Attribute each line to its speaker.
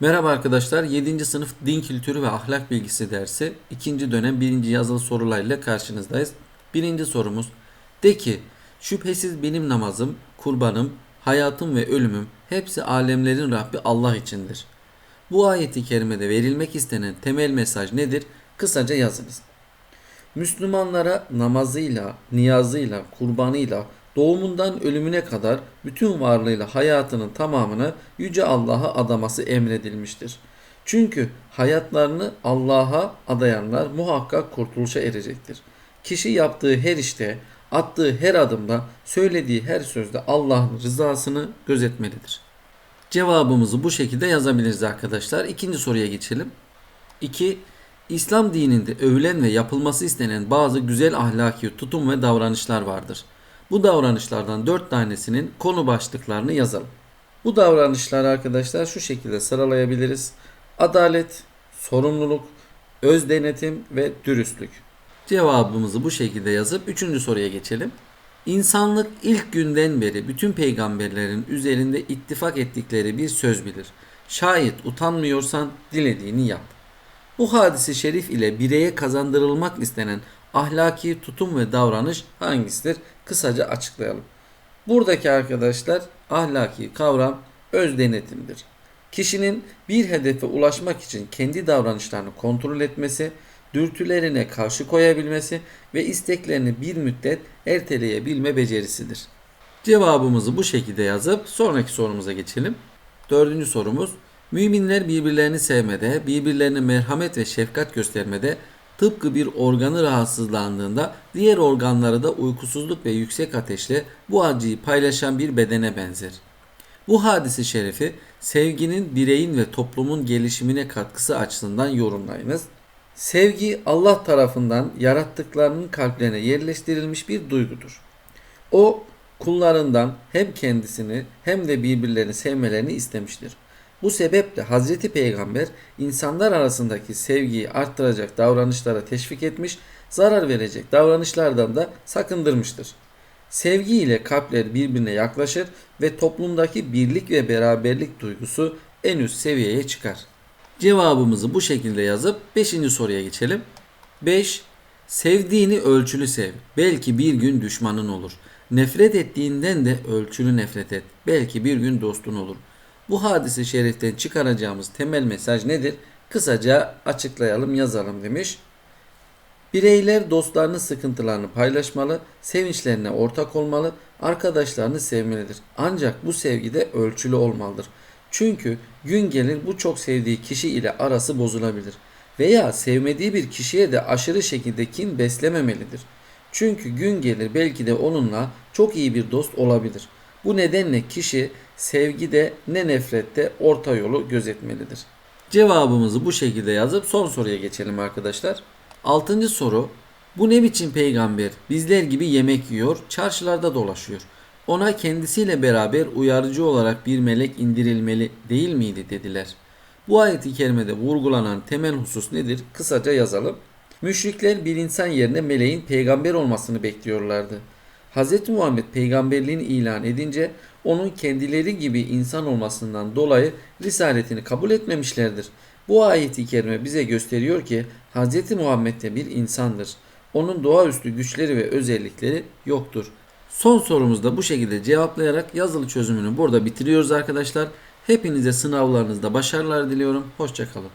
Speaker 1: Merhaba arkadaşlar. 7. sınıf din kültürü ve ahlak bilgisi dersi 2. dönem 1. yazılı sorularla karşınızdayız. Birinci sorumuz. De ki şüphesiz benim namazım, kurbanım, hayatım ve ölümüm hepsi alemlerin Rabbi Allah içindir. Bu ayeti kerimede verilmek istenen temel mesaj nedir? Kısaca yazınız. Müslümanlara namazıyla, niyazıyla, kurbanıyla, doğumundan ölümüne kadar bütün varlığıyla hayatının tamamını Yüce Allah'a adaması emredilmiştir. Çünkü hayatlarını Allah'a adayanlar muhakkak kurtuluşa erecektir. Kişi yaptığı her işte, attığı her adımda, söylediği her sözde Allah'ın rızasını gözetmelidir. Cevabımızı bu şekilde yazabiliriz arkadaşlar. İkinci soruya geçelim. 2. İslam dininde övülen ve yapılması istenen bazı güzel ahlaki tutum ve davranışlar vardır. Bu davranışlardan 4 tanesinin konu başlıklarını yazalım. Bu davranışlar arkadaşlar şu şekilde sıralayabiliriz. Adalet, sorumluluk, öz denetim ve dürüstlük. Cevabımızı bu şekilde yazıp 3. soruya geçelim. İnsanlık ilk günden beri bütün peygamberlerin üzerinde ittifak ettikleri bir söz bilir. Şayet utanmıyorsan dilediğini yap. Bu hadisi şerif ile bireye kazandırılmak istenen ahlaki tutum ve davranış hangisidir? Kısaca açıklayalım. Buradaki arkadaşlar ahlaki kavram öz denetimdir. Kişinin bir hedefe ulaşmak için kendi davranışlarını kontrol etmesi, dürtülerine karşı koyabilmesi ve isteklerini bir müddet erteleyebilme becerisidir. Cevabımızı bu şekilde yazıp sonraki sorumuza geçelim. Dördüncü sorumuz. Müminler birbirlerini sevmede, birbirlerine merhamet ve şefkat göstermede, tıpkı bir organı rahatsızlandığında diğer organları da uykusuzluk ve yüksek ateşle bu acıyı paylaşan bir bedene benzer. Bu hadisi şerifi sevginin bireyin ve toplumun gelişimine katkısı açısından yorumlayınız. Sevgi Allah tarafından yarattıklarının kalplerine yerleştirilmiş bir duygudur. O kullarından hem kendisini hem de birbirlerini sevmelerini istemiştir. Bu sebeple Hazreti Peygamber insanlar arasındaki sevgiyi arttıracak davranışlara teşvik etmiş, zarar verecek davranışlardan da sakındırmıştır. Sevgi ile kalpler birbirine yaklaşır ve toplumdaki birlik ve beraberlik duygusu en üst seviyeye çıkar. Cevabımızı bu şekilde yazıp 5. soruya geçelim. 5. Sevdiğini ölçülü sev. Belki bir gün düşmanın olur. Nefret ettiğinden de ölçülü nefret et. Belki bir gün dostun olur. Bu hadise şeriften çıkaracağımız temel mesaj nedir? Kısaca açıklayalım, yazalım demiş. Bireyler dostlarının sıkıntılarını paylaşmalı, sevinçlerine ortak olmalı, arkadaşlarını sevmelidir. Ancak bu sevgi de ölçülü olmalıdır. Çünkü gün gelir bu çok sevdiği kişi ile arası bozulabilir. Veya sevmediği bir kişiye de aşırı şekilde kin beslememelidir. Çünkü gün gelir belki de onunla çok iyi bir dost olabilir. Bu nedenle kişi sevgide ne nefrette orta yolu gözetmelidir. Cevabımızı bu şekilde yazıp son soruya geçelim arkadaşlar. Altıncı soru. Bu ne biçim peygamber bizler gibi yemek yiyor, çarşılarda dolaşıyor. Ona kendisiyle beraber uyarıcı olarak bir melek indirilmeli değil miydi dediler. Bu ayeti kerimede vurgulanan temel husus nedir? Kısaca yazalım. Müşrikler bir insan yerine meleğin peygamber olmasını bekliyorlardı. Hz. Muhammed peygamberliğini ilan edince onun kendileri gibi insan olmasından dolayı risaletini kabul etmemişlerdir. Bu ayeti kerime bize gösteriyor ki Hz. Muhammed de bir insandır. Onun doğaüstü güçleri ve özellikleri yoktur. Son sorumuzda bu şekilde cevaplayarak yazılı çözümünü burada bitiriyoruz arkadaşlar. Hepinize sınavlarınızda başarılar diliyorum. Hoşçakalın.